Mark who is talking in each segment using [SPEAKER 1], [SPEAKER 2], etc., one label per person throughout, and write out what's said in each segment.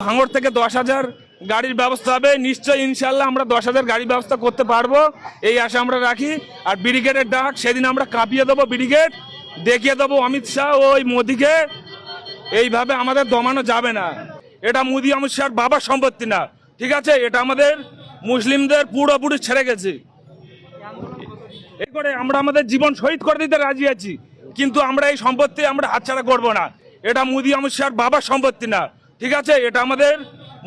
[SPEAKER 1] ভাঙড় থেকে দশ হাজার গাড়ির ব্যবস্থা হবে। নিশ্চয়ই ইনশাল্লাহ আমরা দশ হাজার গাড়ির ব্যবস্থা করতে পারব। এই আশা আমরা রাখি। আর ব্রিগেডের ডাক, সেদিন আমরা কাঁপিয়ে দেবো ব্রিগেড। দেখিয়ে দেবো অমিত শাহ ওই মোদিকে। এইভাবে আমাদের দমানো যাবে না। এটা মোদি, অমিত শাহর বাবার সম্পত্তি না। ঠিক আছে? এটা আমাদের মুসলিমদের পুরোপুরি ছেড়ে গেছে। এই করে আমরা আমাদের জীবন শহীদ করে দিতে রাজি আছি। কিন্তু আমরা এই সম্পত্তি আমরা হাতছাড়া করব না। এটা মোদি, অমিত শাহর বাবার সম্পত্তি না। ঠিক আছে, এটা আমাদের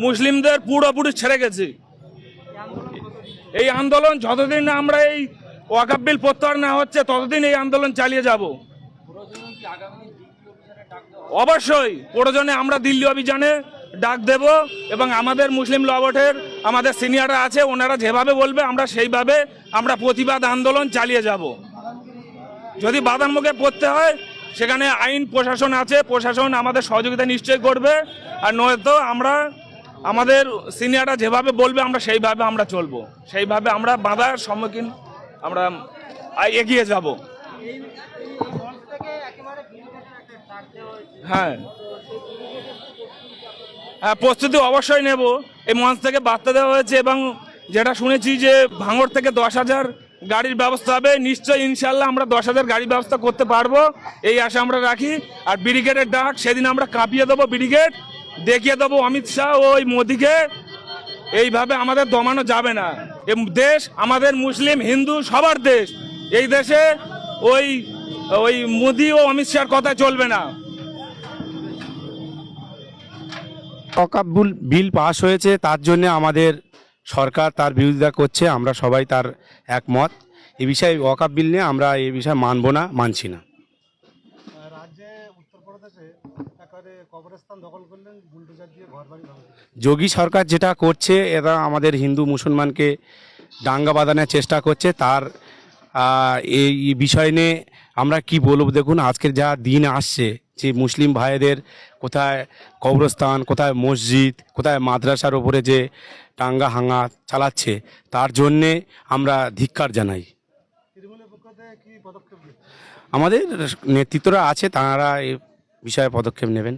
[SPEAKER 1] মুসলিমদের পুরোপুরি ছেড়ে গেছে। এই আন্দোলন যতদিন না আমরা এই ওয়াকাব বিল প্রত্যাহার না হচ্ছে, ততদিন এই আন্দোলন চালিয়ে যাব। অবশ্যই প্রয়োজনে আমরা দিল্লি অভিযানে ডাক দেব এবং আমাদের মুসলিম লবটের আমাদের সিনিয়ররা আছে, ওনারা যেভাবে বলবে, আমরা সেইভাবে আমরা প্রতিবাদ আন্দোলন চালিয়ে যাব। যদি বাধার মুখে পড়তে হয়, সেখানে আইন, প্রশাসন আছে, প্রশাসন আমাদের সহযোগিতা নিশ্চয় করবে। আর নয়তো আমরা, আমাদের সিনিয়ররা যেভাবে বলবে, আমরা সেইভাবে আমরা চলবো। সেইভাবে আমরা বাধার সম্মুখীন আমরা এগিয়ে যাব। হ্যাঁ। হ্যাঁ প্রস্তুতি অবশ্যই নেব। এই মঞ্চ থেকে বার্তা দেওয়া হয়েছে এবং যেটা শুনেছি যে ভাঙড় থেকে দশ হাজার গাড়ির ব্যবস্থা হবে, নিশ্চয়ই ইনশাল্লাহ আমরা দশ হাজার গাড়ির ব্যবস্থা করতে পারব। এই আশা আমরা রাখি। আর ব্রিগেডের ডাক, সেদিন আমরা কাঁপিয়ে দেবো ব্রিগেড। দেখিয়ে দেবো অমিত শাহ ওই মোদিকে। এইভাবে আমাদের দমানো যাবে না। দেশ আমাদের মুসলিম, হিন্দু, সবার দেশ। এই দেশে ওই ওই মোদি ও অমিত শাহর কথা চলবে না।
[SPEAKER 2] অকাবুল বিল পাস হয়েছে, তার জন্য আমাদের সরকার তার বিরোধিতা করছে। আমরা সবাই তার একমত। এ বিষয়ে ওয়াকাব বিল নিয়ে আমরা এ বিষয়ে মানব না, মানছি না।
[SPEAKER 3] উত্তরপ্রদেশে একেবারে কবরস্থান দখল করলেন বুলডোজার দিয়ে ঘর বাড়ি
[SPEAKER 2] যোগী সরকার যেটা করছে এরা আমাদের হিন্দু মুসলমানকে দাঙ্গা বাঁধানোর চেষ্টা করছে। তার এই বিষয় নিয়ে আমরা কি বলব দেখুন আজকের যা দিন আসছে যে মুসলিম ভাইদের কোথায় কবরস্থান কোথায় মসজিদ কোথায় মাদ্রাসার ওপরে যে টাঙ্গা হাঙ্গা চালাচ্ছে তার জন্যে আমরা ধিক্কার জানাই।
[SPEAKER 3] তৃণমূলের পক্ষ থেকে কি পদক্ষেপ নিচ্ছে
[SPEAKER 2] আমাদের নেতৃত্বরা আছে তাঁরা এই বিষয়ে পদক্ষেপ নেবেন।